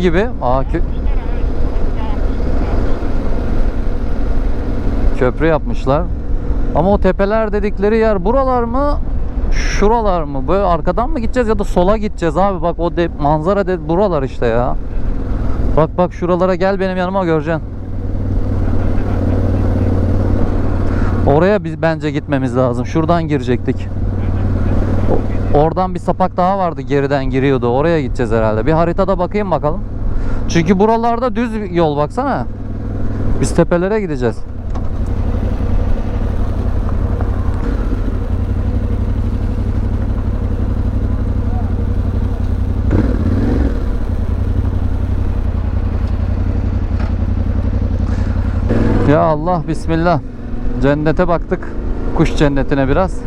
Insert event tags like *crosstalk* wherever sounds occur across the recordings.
gibi? Aa, kö- Köprü yapmışlar. Ama o tepeler dedikleri yer buralar mı? Şuralar mı? Böyle arkadan mı gideceğiz ya da sola gideceğiz abi. Bak o de, manzara de, buralar işte ya. Bak bak şuralara gel benim yanıma göreceksin. Oraya biz bence gitmemiz lazım. Şuradan girecektik. Oradan bir sapak daha vardı geriden giriyordu. Oraya gideceğiz herhalde. Bir haritada bakayım bakalım. Çünkü buralarda düz yol baksana. Biz tepelere gideceğiz. Ya Allah bismillah. Cennete baktık. Kuş cennetine biraz.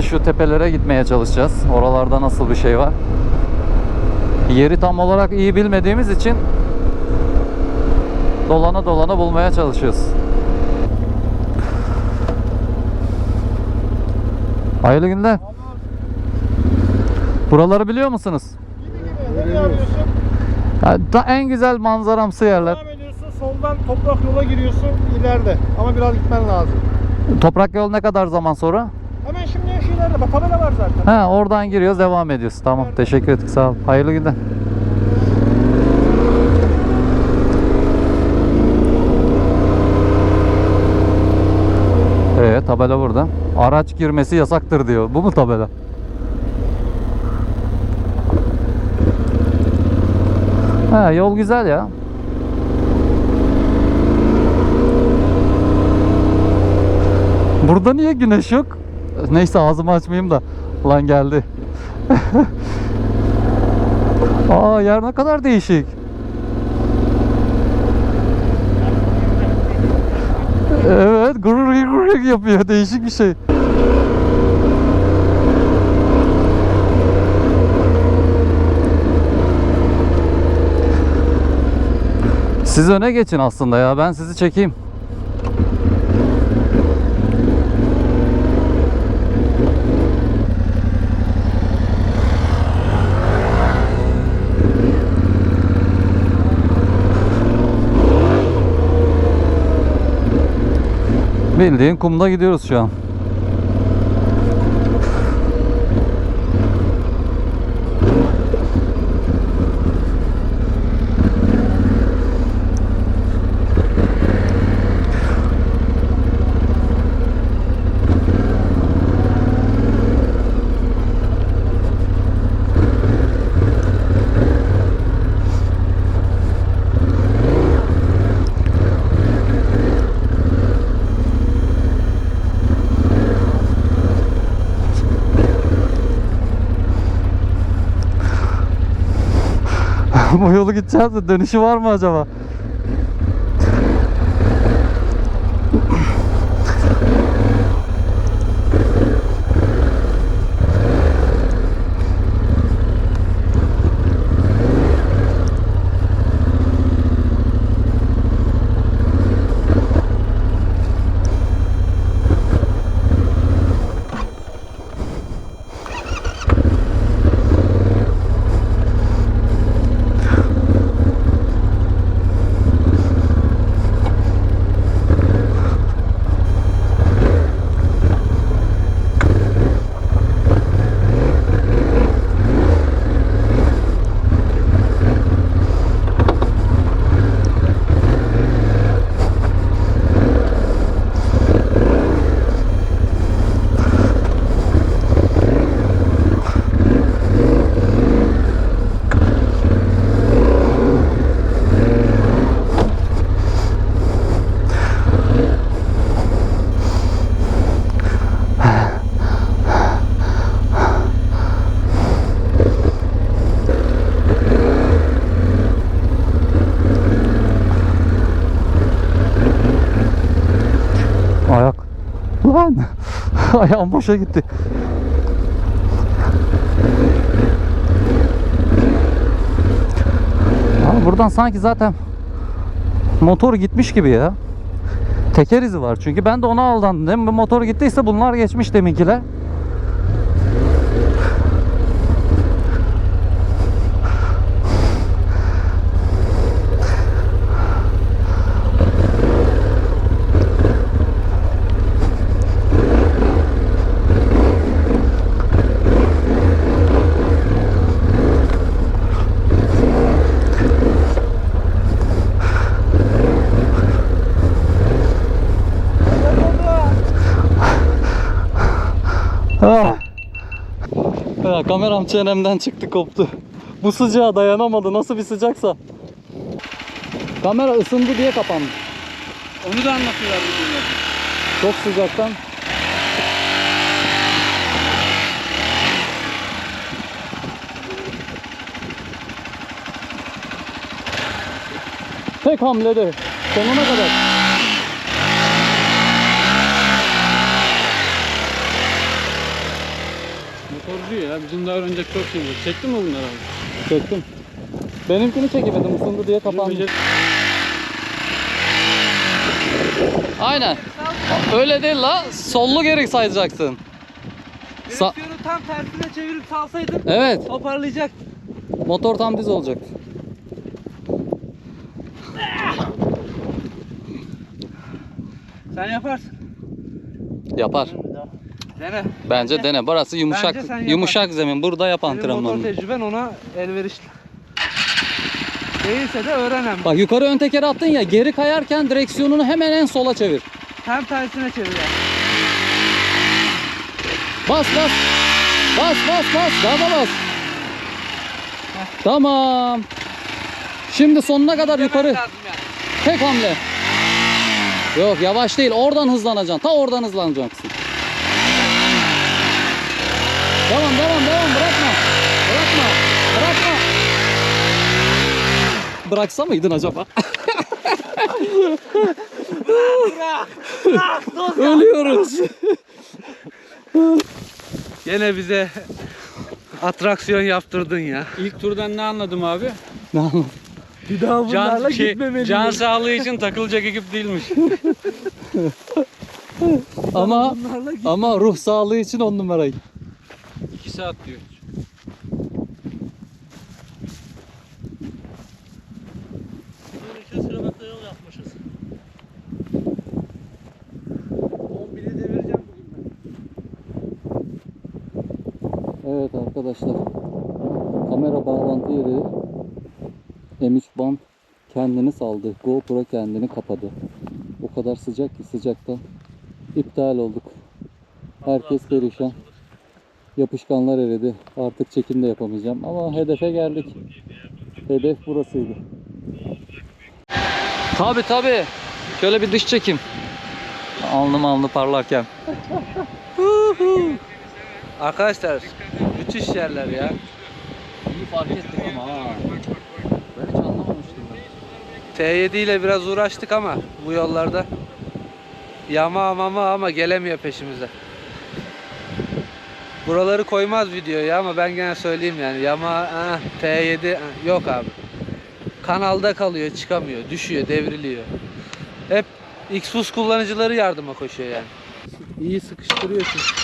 Şimdi şu tepelere gitmeye çalışacağız. Oralarda nasıl bir şey var? Yeri tam olarak iyi bilmediğimiz için dolana dolana bulmaya çalışıyoruz. Hayırlı günler. Buraları biliyor musunuz? Alıyorsun? Ha, da en güzel manzaramsı yerler. Devam ediyorsun soldan toprak yola giriyorsun ileride ama biraz gitmen lazım. Toprak yol ne kadar zaman sonra? Hemen şimdi ileride bak tabela var zaten. Ha oradan giriyoruz devam ediyoruz. Tamam teşekkür ettik sağ ol. Hayırlı günler. Ee tabela burada. Araç girmesi yasaktır diyor. Bu mu tabela? Ha yol güzel ya. Burada niye güneş yok? Neyse ağzımı açmayayım da. Lan geldi. *laughs* Aa yer ne kadar değişik. Evet gurur gurur yapıyor değişik bir şey. Siz öne geçin aslında ya ben sizi çekeyim. Bildiğin kumda gidiyoruz şu an. Bu yolu gideceğiz de dönüşü var mı acaba? Ayak. Lan. *laughs* Ayağım boşa gitti. Abi buradan sanki zaten motor gitmiş gibi ya. Teker izi var çünkü ben de ona aldandım. Motor gittiyse bunlar geçmiş deminkiler. Kameram çenemden çıktı koptu. Bu sıcağa dayanamadı. Nasıl bir sıcaksa. Kamera ısındı diye kapandı. Onu da anlatıyorlar videoda. Çok sıcaktan. Tek hamlede sonuna kadar. Motorcu ya. Bizim daha önce çok şey var. Çektin mi bunları abi? Çektim. Benimkini çekemedim ısındı diye kapandı. Aynen. Öyle değil la. Sollu geri sayacaksın. Sa- Direksiyonu tam tersine çevirip salsaydın evet. toparlayacak. Motor tam düz olacak. Sen yaparsın. Yapar. Dene. Bence dene. Burası yumuşak Bence sen yumuşak zemin. Burada yap Senin motor tecrüben ona elverişli. Değilse de öğrenem. Bak yukarı ön tekeri attın ya geri kayarken direksiyonunu hemen en sola çevir. Tam tersine çevir. yani. Bas bas. Bas bas bas. Gaza bas. Tamam. Şimdi sonuna kadar yukarı. Lazım yani. Tek hamle. Yok yavaş değil. Oradan hızlanacaksın. Ta oradan hızlanacaksın. Devam devam devam. Bırakma. Bırakma. Bırakma. Bıraksa mıydın acaba? Ölüyoruz. Gene bize atraksiyon yaptırdın ya. İlk turdan ne anladım abi? Ne anladın? Bir daha Can, şey, can sağlığı için takılacak ekip değilmiş. ama ama ruh sağlığı için on numarayı. 2 saat diyor. devireceğim bugün ben. Evet arkadaşlar. Kamera bağlantı yeri M3 band kendini saldı. GoPro kendini kapadı. O kadar sıcak ki sıcaktan iptal olduk. Herkes perişan. Yapışkanlar eridi. Artık çekim de yapamayacağım. Ama hedefe geldik. Hedef burasıydı. Tabi tabi. Şöyle bir dış çekim. Alnım alnı parlarken. Arkadaşlar müthiş yerler ya. İyi fark ettik ama ha. T7 ile biraz uğraştık ama bu yollarda yama mama ama gelemiyor peşimize. Buraları koymaz videoya ama ben gene söyleyeyim yani yama ah, T7 ah, yok abi. Kanalda kalıyor, çıkamıyor, düşüyor, devriliyor. Hep Xbus kullanıcıları yardıma koşuyor yani. İyi sıkıştırıyorsun.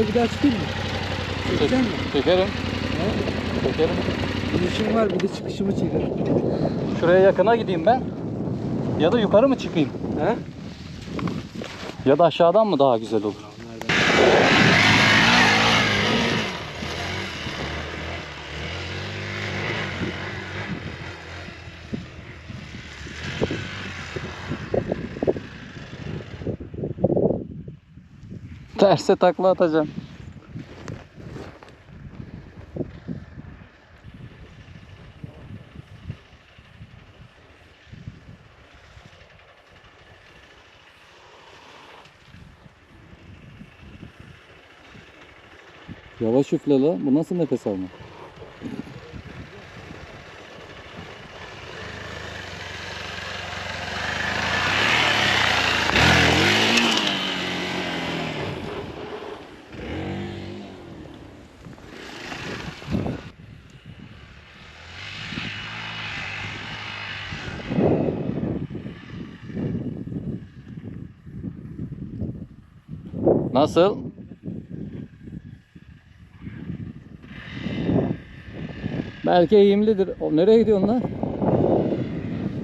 Oraya bir daha çıkayım mı? Çekecek misin? Çekerim. Çekerim. Bir işim var bir de çıkışımı çekerim. Şuraya yakına gideyim ben. Ya da yukarı mı çıkayım? He? Ya da aşağıdan mı daha güzel olur? Terse takla atacağım. Yavaş üfle la. Bu nasıl nefes alma? Nasıl? Belki eğimlidir. O nereye gidiyorsun lan?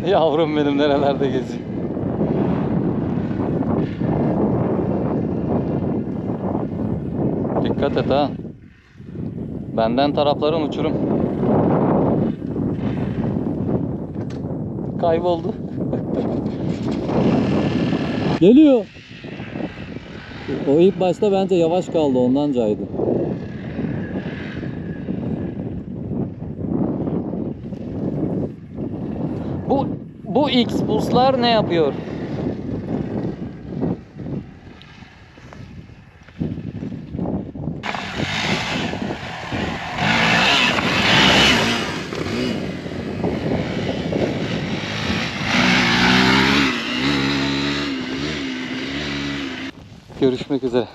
*laughs* Yavrum benim nerelerde geziyor. Dikkat et ha. Benden tarafların uçurum. Kayboldu. *laughs* Geliyor. O ilk başta bence yavaş kaldı ondan caydı. Bu bu X buslar ne yapıyor? Görüşmek üzere.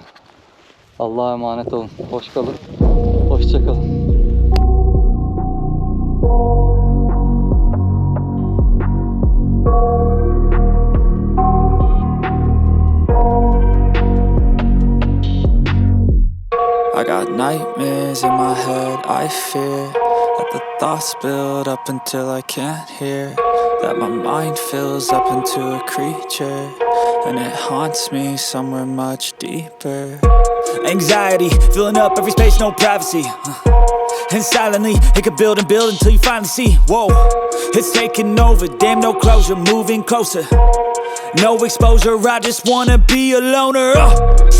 Allah'a emanet olun. Hoş kalın. Hoşça kalın. I got nightmares in my head, I fear That the thoughts build up until I can't hear That my mind fills up into a creature And it haunts me somewhere much deeper Anxiety, filling up every space, no privacy. And silently, it could build and build until you finally see. Whoa, it's taking over, damn, no closure, moving closer. No exposure, I just wanna be a loner. So